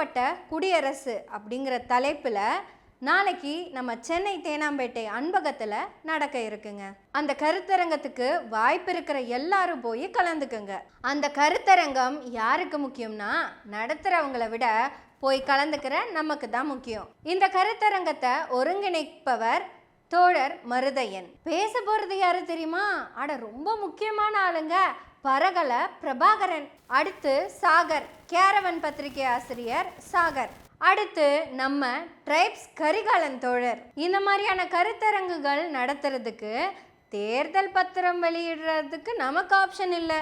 திருடப்பட்ட குடியரசு அப்படிங்கிற தலைப்பில் நாளைக்கு நம்ம சென்னை தேனாம்பேட்டை அன்பகத்தில் நடக்க இருக்குங்க. அந்த கருத்தரங்கத்துக்கு வாய்ப்பு இருக்கிற எல்லாரும் போய் கலந்துக்குங்க. அந்த கருத்தரங்கம் யாருக்கு முக்கியம்னா நடத்துகிறவங்கள விட போய் கலந்துக்கிற நமக்கு தான் முக்கியம். இந்த கருத்தரங்கத்தை ஒருங்கிணைப்பவர் தோழர் மருதையன். பேச போகிறது யாரு தெரியுமா? அட ரொம்ப முக்கியமான ஆளுங்க. பரகல பிரபாகரன் அடுத்து சாகர் கேரவன் பத்திரிகை ஆசிரியர் சாகர். அடுத்து நம்ம ட்ரைப்ஸ் கரிகாலன் தோழர். இந்த மாதிரியான கருத்தரங்குகள் நடத்துறதுக்கு தேர்தல் பத்திரம் வெளியிடுறதுக்கு நமக்கு ஆப்ஷன் இல்லை.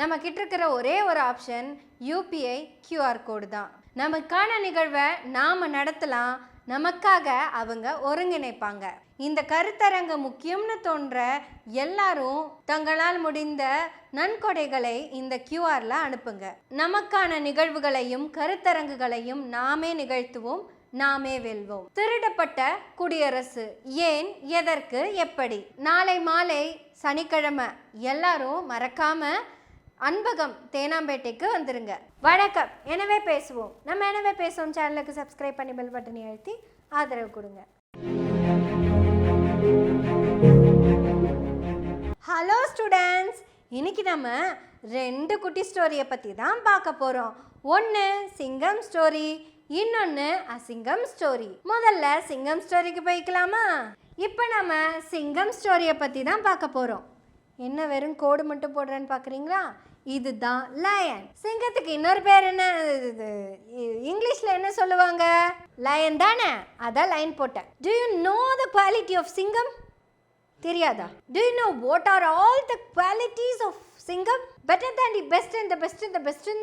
நம்ம கிட்ட இருக்கிற ஒரே ஒரு ஆப்ஷன் யூபிஐ கியூஆர் கோடு தான். நமக்கான நிகழ்வை நாம் நடத்தலாம். நமக்காக அவங்க ஒருங்கிணைப்பாங்க. இந்த கருத்தரங்கு முக்கியம்னு தோன்ற எல்லாரும் தங்களால் முடிந்த நன்கொடைகளை இந்த கியூஆரில் அனுப்புங்க. நமக்கான நிகழ்வுகளையும் கருத்தரங்குகளையும் நாமே நிகழ்த்துவோம் நாமே வெல்வோம். திருடப்பட்ட குடியரசு ஏன் எதற்கு எப்படி? நாளை மாலை சனிக்கிழமை எல்லாரும் மறக்காம அன்பகம் தேனாம்பேட்டைக்கு வந்துருங்க. வணக்கம். எனவே பேசுவோம். நம்ம எனவே பேசுவோம். சேனலுக்கு சப்ஸ்கிரைப் பண்ணி பெல் பட்டனை அழுத்தி ஆதரவு கொடுங்க. ஹலோ ஸ்டூடெண்ட்ஸ் இன்னைக்கு நம்ம ரெண்டு குட்டி ஸ்டோரியை பற்றி தான் பார்க்க போகிறோம் ஒன்று சிங்கம் ஸ்டோரி இன்னொன்று அசிங்கம் ஸ்டோரி முதல்ல சிங்கம் ஸ்டோரிக்கு போய்க்கலாமா? இப்போ நம்ம சிங்கம் ஸ்டோரியை பற்றி தான் பார்க்க போகிறோம் என்ன வெறும் கோடு மட்டும் போடுறேன்னு பார்க்குறீங்களா? இதுதான் லயன் சிங்கத்துக்கு இன்னொரு பேர் என்ன? இது இங்கிலீஷில் என்ன சொல்லுவாங்க? லயன் தானே? அதான் லைன் போட்டேன். Do you know the quality of சிங்கம்? தெரியாதா? Do you know what are all the qualities of சிங்கம்? Better than the best and the best the the best in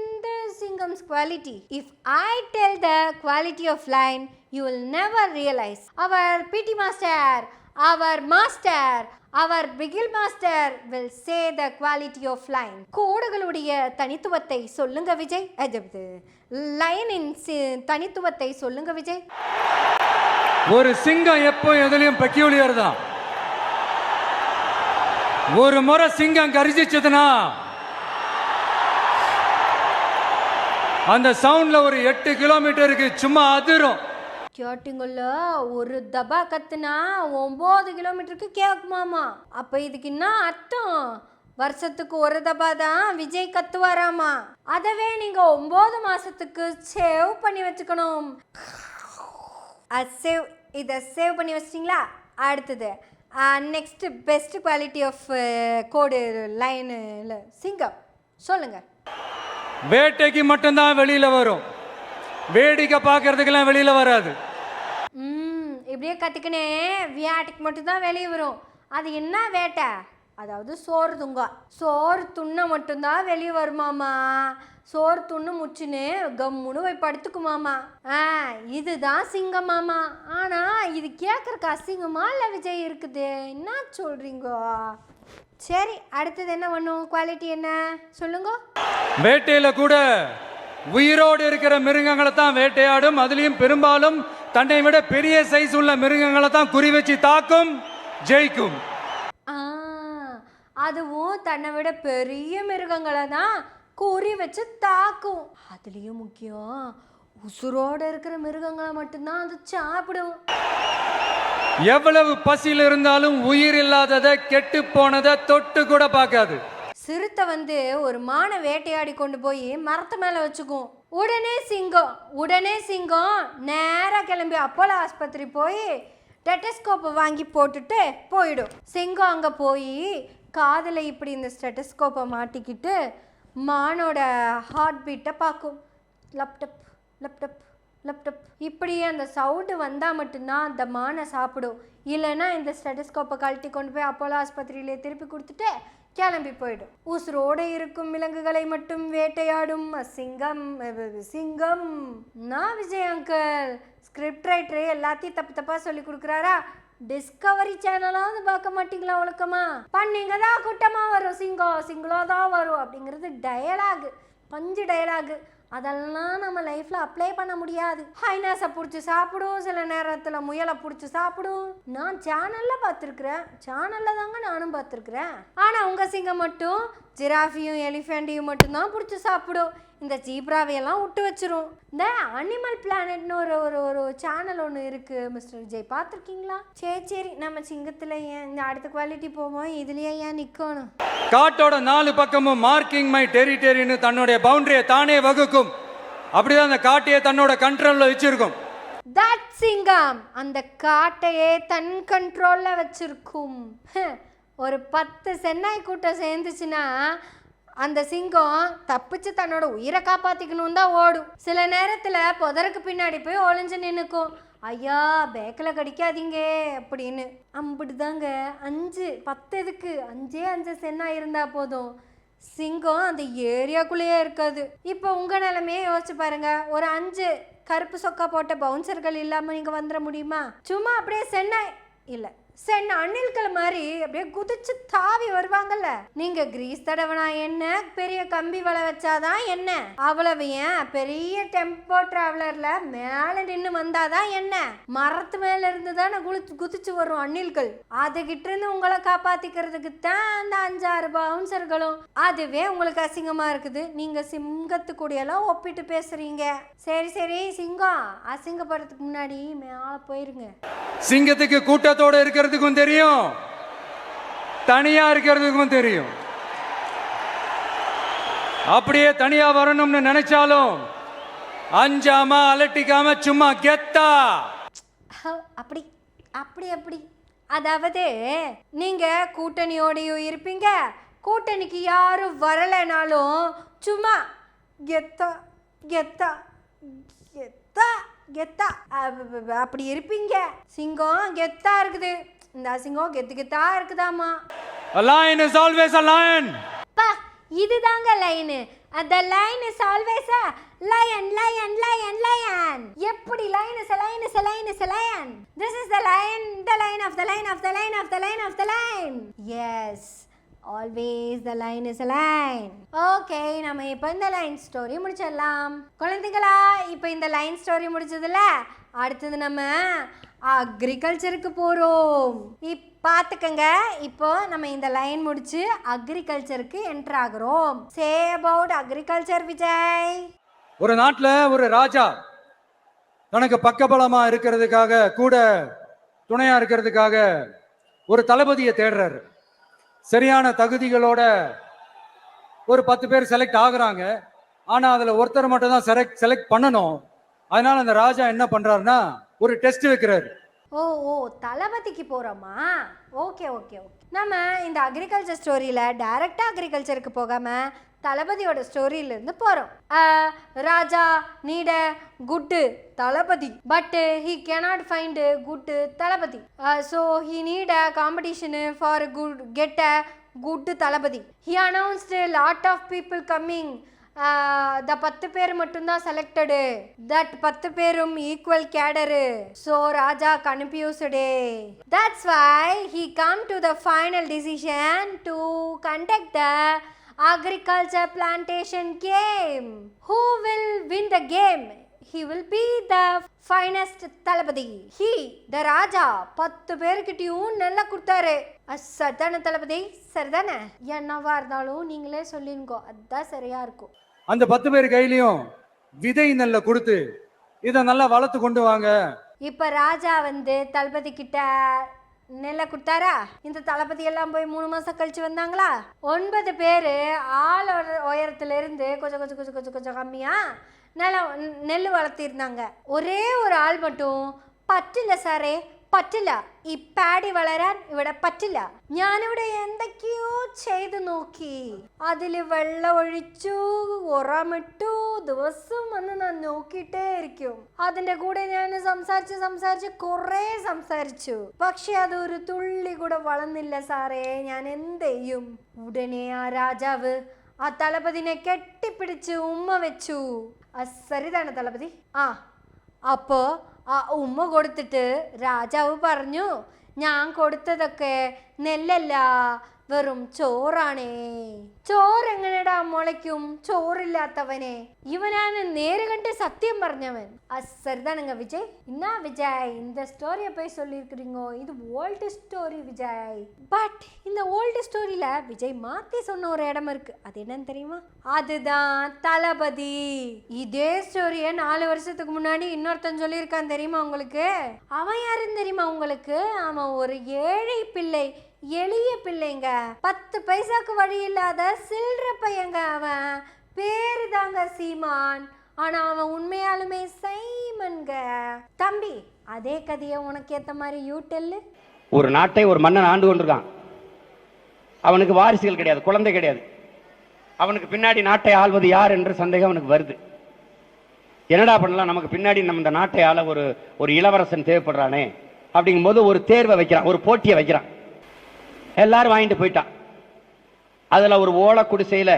சிங்கம்ஸ் quality if I tell the quality of line you will never realise our PT master our master our Bigil master will say the quality of line கோடுகளுடைய தனித்துவத்தை சொல்லுங்க விஜய். அது லைனின் தனித்துவத்தை சொல்லுங்க விஜய். ஒரு சிங்கம் எப்போ எதுலையும் peculiar தான் ஒரு முறை சிங்கம் கரிசிச்சதுன்னா அந்த சவுண்ட்ல ஒரு எட்டு கிலோமீட்டருக்கு சும்மா அதிரும். கேட்டிங்கல்ல ஒரு தபா கத்துனா ஒம்பது கிலோமீட்டருக்கு கேட்குமாமா அப்போ இதுக்கு என்ன அர்த்தம்? வருஷத்துக்கு ஒரு தபா தான் விஜய் கத்துவாராமா? அதவே நீங்கள் ஒம்பது மாதத்துக்கு சேவ் பண்ணி வச்சுக்கணும். சேவ் இதை சேவ் பண்ணி வச்சிட்டிங்களா? அடுத்தது நெக்ஸ்ட் பெஸ்ட் குவாலிட்டி ஆஃப் கோடு லைனில் சிங்கம் சொல்லுங்கள் வேட்டைக்கு மட்டும்தான் வெளியில் வரும். வேடிக்கை பார்க்கறதுக்கெல்லாம் வெளியில வராது. ம் இப்படியே கற்றுக்கினே வியாட்டுக்கு மட்டும்தான் வெளியே வரும். அது என்ன வேட்டை? அதாவது சோறு துங்க. சோறு துண்ண மட்டும்தான் வெளியே வருமாமா? சோறு துண்ணு முச்சுன்னு கம்முன்னு போய் படுத்துக்குமாமா? ஆ இதுதான் சிங்கமாமா ஆனால் இது கேட்குறக்கு அசிங்கமா இல்லை விஜய் இருக்குது? என்ன சொல்கிறீங்கோ சரி அடுத்தது என்ன பண்ணும்? குவாலிட்டி என்ன? சொல்லுங்க. வேட்டையில கூட உயிரோடு இருக்கிற மிருகங்களை தான் வேட்டையாடும். அதுலயும் பெரும்பாலும் தன்னை விட பெரிய சைஸ் உள்ள மிருகங்களை தான் குறி வச்சு தாக்கும் ஜெயிக்கும். ஆ அதுவும் தன்னை விட பெரிய மிருகங்களை தான் குறி வச்சு தாக்கும். அதுலேயும் முக்கியம் உசுரோட இருக்கிற மிருகங்களை மட்டும்தான் அது சாப்பிடும். எவ்வளவு பசியில் இருந்தாலும் உயிர் இல்லாததை கெட்டு போனதை தொட்டு கூட பார்க்காது. சிறுத்தை வந்து ஒரு மானை வேட்டையாடி கொண்டு போய் மரத்து மேலே வச்சுக்கும். உடனே சிங்கம் உடனே சிங்கம் நேராக கிளம்பி அப்போலோ ஆஸ்பத்திரி போய் டெட்டஸ்கோப்பை வாங்கி போட்டுட்டு போயிடும். சிங்கம் அங்கே போய் காதில் இப்படி இந்த ஸ்டெட்டஸ்கோப்பை மாட்டிக்கிட்டு மானோட ஹார்ட் பீட்டை பார்க்கும். லப்டப் லப்டப் லப்டப் இப்படி அந்த சவுண்டு வந்தால் மட்டும்தான் அந்த மானை சாப்பிடும். இல்லைன்னா இந்த ஸ்டெட்டஸ்கோப்பை கழட்டி கொண்டு போய் அப்போலோ ஆஸ்பத்திரியிலே திருப்பி கொடுத்துட்டு கிளம்பி போயிடும். உசுரோடு இருக்கும் விலங்குகளை மட்டும் வேட்டையாடும். சிங்கம் சிங்கம் நான் விஜய் அங்கிள் ஸ்கிரிப்ட் ரைட்டரு எல்லாத்தையும் தப்பு தப்பா சொல்லி கொடுக்குறாரா? டிஸ்கவரி சேனலாவது பார்க்க மாட்டீங்களா ஒழுக்கமா? பண்ணீங்க தான் கூட்டமாக வரும். சிங்கம் சிங்களா தான் வரும். அப்படிங்கிறது டயலாகு பஞ்சு டயலாகு அதெல்லாம் நம்ம லைஃப்பில் அப்ளை பண்ண முடியாது. ஹைனாஸை பிடிச்சி சாப்பிடும். சில நேரத்தில் முயலை பிடிச்சி சாப்பிடும். நான் சேனலில் பார்த்துருக்குறேன். சேனலில் தாங்க நானும் பார்த்துருக்குறேன். ஆனால் உங்கள் சிங்கம் மட்டும் ஜிராஃபியும் எலிஃபெண்ட்டையும் மட்டும்தான் பிடிச்சி சாப்பிடும். இந்த ஜீப்ராவையெல்லாம் விட்டு வச்சிரும். இந்த அனிமல் பிளானட்னு ஒரு ஒரு ஒரு சேனல் ஒன்று இருக்கு மிஸ்டர் விஜய். பார்த்துருக்கீங்களா? சரி சரி நம்ம சிங்கத்தில் ஏன் இந்த அடுத்த குவாலிட்டி போவோம் இதுலயே ஏன் நிற்கணும் காட்டோட நாலு பக்கமும் மார்க்கிங் மை டெரிட்டரின்னு தன்னுடைய பவுண்டரியை தானே வகுக்கும். அப்படிதான் அந்த காட்டையே தன்னோட கண்ட்ரோல்ல வச்சிருக்கும். தட் சிங்கம் அந்த காட்டையே தன் கண்ட்ரோல்ல வச்சிருக்கும். ஒரு பத்து சென்னாய் கூட்டம் சேர்ந்துச்சுன்னா அந்த சிங்கம் தப்பிச்சு தன்னோட உயிரை காப்பாத்திக்கணும் தான் ஓடும். சில நேரத்துல புதருக்கு பின்னாடி போய் ஒளிஞ்சு நின்னுக்கும். ஐயா பேக்கில் கடிக்காதீங்க அப்படின்னு. அம்பிடுதாங்க. அஞ்சு பத்து எதுக்கு? அஞ்சே அஞ்சு சென்னா இருந்தா போதும். சிங்கம் அந்த ஏரியாக்குள்ளேயே இருக்காது. இப்போ உங்க நிலைமையே யோசிச்சு பாருங்க. ஒரு அஞ்சு கருப்பு சொக்கா போட்ட பவுன்சர்கள் இல்லாம நீங்க வந்துட முடியுமா? சும்மா அப்படியே சென்னை இல்லை. சென்னை அணில்கள் மாதிரி அப்படியே குதிச்சு தாவி வருவாங்கல்ல. நீங்க கிரீஸ் தடவனா என்ன? பெரிய கம்பி வலை வச்சாதான் என்ன? அவ்வளவு ஏன்? பெரிய டெம்போ டிராவலர்ல மேல நின்னு வந்தாதான் என்ன? மரத்து மேல இருந்து தானே குளிச்சு குதிச்சு வரும் அணில்கள். அதுகிட்ட இருந்து உங்களை காப்பாத்திக்கிறதுக்கு தான் அந்த அஞ்சாறு பவுன்சர்களும் அதுவே உங்களுக்கு அசிங்கமா இருக்குது. நீங்க சிங்கத்து கூடியெல்லாம் ஒப்பிட்டு பேசுறீங்க. சரி சரி சிங்கம். அசிங்கப்படுறதுக்கு முன்னாடி மேல போயிருங்க. சிங்கத்துக்கு கூட்டத்தோட இருக்கிறதுக்கும் தெரியும். தனியா இருக்கிறதுக்கும் தெரியும். அப்படியே தனியா வரணும்னு நினைச்சாலும் அஞ்சாம அலட்டிக்காம சும்மா கெத்தா. அப்படி அப்படி அப்படி. அதாவது நீங்க கூட்டணியோடையும் இருப்பீங்க. கூட்டணிக்கு யாரும் வரலைனாலும் சும்மா கெத்தா கெத்தா கெத்தா. கெத்தா அப்ப- அப்ப- அப்படி இருப்பீங்க. சிங்கம் கெத்தா இருக்குது. இந்த சிங்கம் கெத்து கெத்தா இருக்குதாமா A lion is always a lion. பா இதுதாங்க லைனு அந்த line is always lion lion lion lion எப்படி line is line is line is lion this is the line the line of the line of the line of the line of the line is always the line is line okay நம்ம இப்போ இந்த line story முடிச்சிடலாம். குழந்தைங்களா இப்போ இந்த line story முடிச்சதுல அடுத்தது நம்ம அக்ரிகல்ச்சருக்கு போகிறோம் இப் பார்த்துக்கங்க இப்போ நம்ம இந்த லைன் முடிச்சு அக்ரிகல்ச்சருக்கு enter ஆகுறோம். Say about agriculture Vijay. ஒரு நாட்டில் ஒரு ராஜா தனக்கு பக்கபலமாக இருக்கிறதுக்காக கூட துணையாக இருக்கிறதுக்காக ஒரு தளபதியை தேடுறாரு. சரியான தகுதிகளோட ஒரு பத்து பேர் செலக்ட் ஆகுறாங்க. ஆனா அதுல ஒருத்தர் மட்டும் தான் செலக்ட் செலக்ட் பண்ணணும். அதனால அந்த ராஜா என்ன பண்றாருன்னா ஒரு டெஸ்ட் வைக்கிறாரு. ஓ ஓ தளபதிக்கு போகிறோமா ஓகே ஓகே ஓகே. நம்ம இந்த அக்ரிகல்ச்சர் ஸ்டோரியில் டைரெக்டாக அக்ரிகல்ச்சருக்கு போகாமல் தளபதியோட ஸ்டோரியிலேருந்து போகிறோம் raja need good thalapathi. But he cannot find good thalapathi. So he need a competition for good get a good thalapathi. He announced lot of people coming the பத்து பேர் மட்டும்தான் செலக்டடு தட் பத்து பேரும் equal cadre so Raja கன்ஃபியூஸ்டே that's why he come to the final decision to conduct the agriculture plantation game. Who will win the game? He will be the finest thalapathi. He the raja பத்து பேர்கிட்டயும் நெல்லை கொடுத்தாரு. சரிதானே தளபதி? சரிதானே என்னவா இருந்தாலும் நீங்களே சொல்லிருங்கோ. அதுதான் சரியா இருக்கும். அந்த பத்து பேர் கையிலயும் விதை நெல்லை கொடுத்து இதை நல்லா வளர்த்து கொண்டு வாங்க. இப்ப ராஜா வந்து தளபதி கிட்ட நெல்லை கொடுத்தாரா? இந்த தளபதி எல்லாம் போய் மூணு மாதம் கழித்து வந்தாங்களா? ஒன்பது பேர் ஆளோட உயரத்துலேருந்து கொஞ்சம் கொஞ்சம் கொஞ்சம் கொஞ்சம் கொஞ்சம் கம்மியாக நிலம் நெல் வளர்த்திருந்தாங்க. ஒரே ஒரு ஆள் மட்டும் பட்டில் சாரே പറ്റില്ല. ഈ പാടി വളരാൻ ഇവിടെ പറ്റില്ല. ഞാനിവിടെ എന്തൊക്കെയോ ചെയ്തു നോക്കി. അതിൽ വെള്ളം ഒഴിച്ചു ഉറമിട്ടു ദിവസം വന്ന് ഞാൻ നോക്കിയിട്ടേ ഇരിക്കും. അതിന്റെ കൂടെ ഞാൻ സംസാരിച്ച് സംസാരിച്ച് കുറേ സംസാരിച്ചു. പക്ഷെ അതൊരു തുള്ളി കൂടെ വളർന്നില്ല സാറേ. ഞാൻ എന്ത് ചെയ്യും? ഉടനെ ആ രാജാവ് ആ തളപതിനെ കെട്ടിപ്പിടിച്ച് ഉമ്മ വെച്ചു. ആ സരിതാണ് തളപതി. ആ അപ്പോൾ ആ ഉമ്മ കൊടുത്തിട്ട് രാജാവ് പറഞ്ഞു ഞാൻ കൊടുത്തതൊക്കെ നെല്ലല്ല വെറും ചോറാണേ ചോറ് എങ്ങനെടാ മുളയ്ക്കും ചോറില്ലാത്തവനെ ഇവനാണ് നേരെ കണ്ട് സത്യം പറഞ്ഞവൻ அது சரிதானுங்க விஜய் என்ன விஜய் இந்த ஸ்டோரியை போய் சொல்லியிருக்கிறீங்க இது ஓல்டு ஸ்டோரி விஜய் பட் இந்த ஓல்டு ஸ்டோரியில விஜய் மாத்தி சொன்ன ஒரு இடம் இருக்கு அது என்னன்னு தெரியுமா அதுதான் தளபதி இதே ஸ்டோரியை நாலு வருஷத்துக்கு முன்னாடி இன்னொருத்தன் சொல்லியிருக்கான் தெரியுமா உங்களுக்கு அவன் யாருன்னு தெரியுமா உங்களுக்கு அவன் ஒரு ஏழை பிள்ளை எளிய பிள்ளைங்க. பத்து பைசாக்கு வழி இல்லாத சில்லற பையங்க அவன். பேரு தாங்க சீமான். ஆனா அவன் உண்மையாலுமே சைமன்க தம்பி அதே கதையை உனக்கு ஏத்த மாதிரி யூட்டெல்லு ஒரு நாட்டை ஒரு மன்னன் ஆண்டு கொண்டிருக்கான். அவனுக்கு வாரிசுகள் கிடையாது குழந்தை கிடையாது. அவனுக்கு பின்னாடி நாட்டை ஆள்வது யார் என்று சந்தேகம் அவனுக்கு வருது. என்னடா பண்ணலாம் நமக்கு பின்னாடி நம்ம இந்த நாட்டை ஆள ஒரு ஒரு இளவரசன் தேவைப்படுறானே. அப்படிங்கும்போது ஒரு தேர்வை வைக்கிறான் ஒரு போட்டியை வைக்கிறான். எல்லாரும் வாங்கிட்டு போயிட்டான். அதில் ஒரு ஓலை குடிசையில்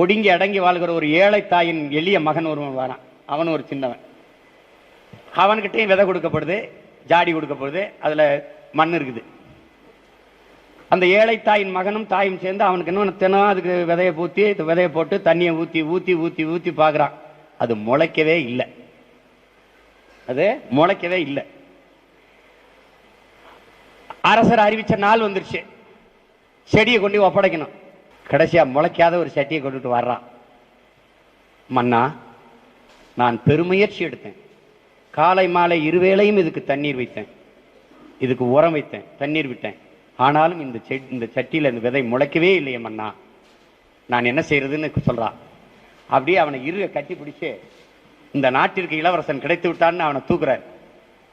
ஒடுங்கி அடங்கி வாழ்கிற ஒரு ஏழை தாயின் எளிய மகன் ஒருவன் வரான். அவன் ஒரு சின்னவன். அவன்கிட்டையும் விதை கொடுக்கப்படுது ஜாடி கொடுக்கப்படுது அதில் மண் இருக்குது. அந்த ஏழை தாயின் மகனும் தாயும் சேர்ந்து அவனுக்கு இன்னும் தினம் அதுக்கு விதையை ஊற்றி விதையை போட்டு தண்ணியை ஊற்றி ஊற்றி ஊற்றி ஊற்றி பார்க்குறான். அது முளைக்கவே இல்லை. அது முளைக்கவே இல்லை. அரசர் அறிவித்த நாள் வந்துருச்சு. செடியை கொண்டு ஒப்படைக்கணும். கடைசியாக முளைக்காத ஒரு செடியை கொண்டுட்டு வர்றான். மன்னா நான் பெருமுயற்சி எடுத்தேன். காலை மாலை இருவேளையும் இதுக்கு தண்ணீர் வைத்தேன். இதுக்கு உரம் வைத்தேன் தண்ணீர் விட்டேன். ஆனாலும் இந்த செடி இந்த சட்டியில் இந்த விதை முளைக்கவே இல்லையே மன்னா. நான் என்ன செய்யறதுன்னு சொல்கிறான் அப்படியே அவனை இருக கட்டி பிடிச்சி இந்த நாட்டிற்கு இளவரசன் கிடைத்து விட்டான்னு அவனை தூக்குறாரு.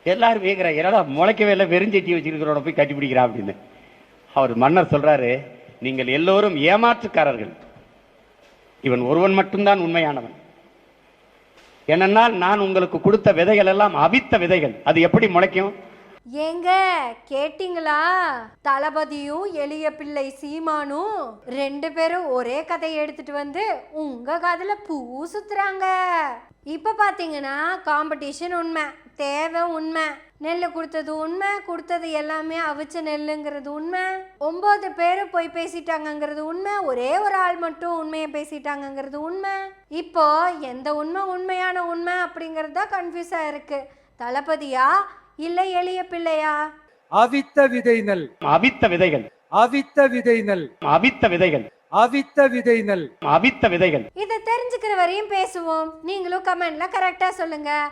எல்லாரும் வேகிற என்னடா முளைக்கவே இல்லை வெறிஞ்செட்டி வச்சிருக்கிறவன போய் கட்டிபிடிக்கிறா அப்படின்னு. அவர் மன்னர் சொல்றாரு நீங்கள் எல்லோரும் ஏமாற்றுக்காரர்கள். இவன் ஒருவன் மட்டும்தான் உண்மையானவன். ஏனென்றால் நான் உங்களுக்கு கொடுத்த விதைகள் எல்லாம் அவித்த விதைகள். அது எப்படி முளைக்கும்? ஏங்க கேட்டிங்களா? தளபதியும் எளிய பிள்ளை சீமானும் ரெண்டு பேரும் ஒரே கதையை எடுத்துட்டு வந்து உங்க காதுல பூ சுத்துறாங்க. இப்ப பாத்தீங்கன்னா காம்படிஷன் உண்மை. தேவை உண்மை. நெல் கொடுத்தது உண்மை கொடுத்தது எல்லாமே அவிச்ச நெல்லுங்கிறது உண்மை. ஒன்பது பேர் போய் பேசிட்டாங்கங்கிறது உண்மை ஒரே ஒரு ஆள் மட்டும் உண்மையை பேசிட்டாங்கங்கிறது உண்மை. இப்போ எந்த உண்மை உண்மையான உண்மை அப்படிங்கிறது தான் கன்ஃபியூஸா இருக்கு தளபதியா இல்ல எளிய பிள்ளையா? அவித்த விதை நெல். அவித்த விதைகள். அவித்த விதை நெல். அவித்த விதைகள். அவித்த விதை நெல். அவித்த விதைகள். இதை தெரிஞ்சுக்கிற வரையும் பேசுவோம். நீங்களும் கமெண்ட்ல கரெக்டா சொல்லுங்க.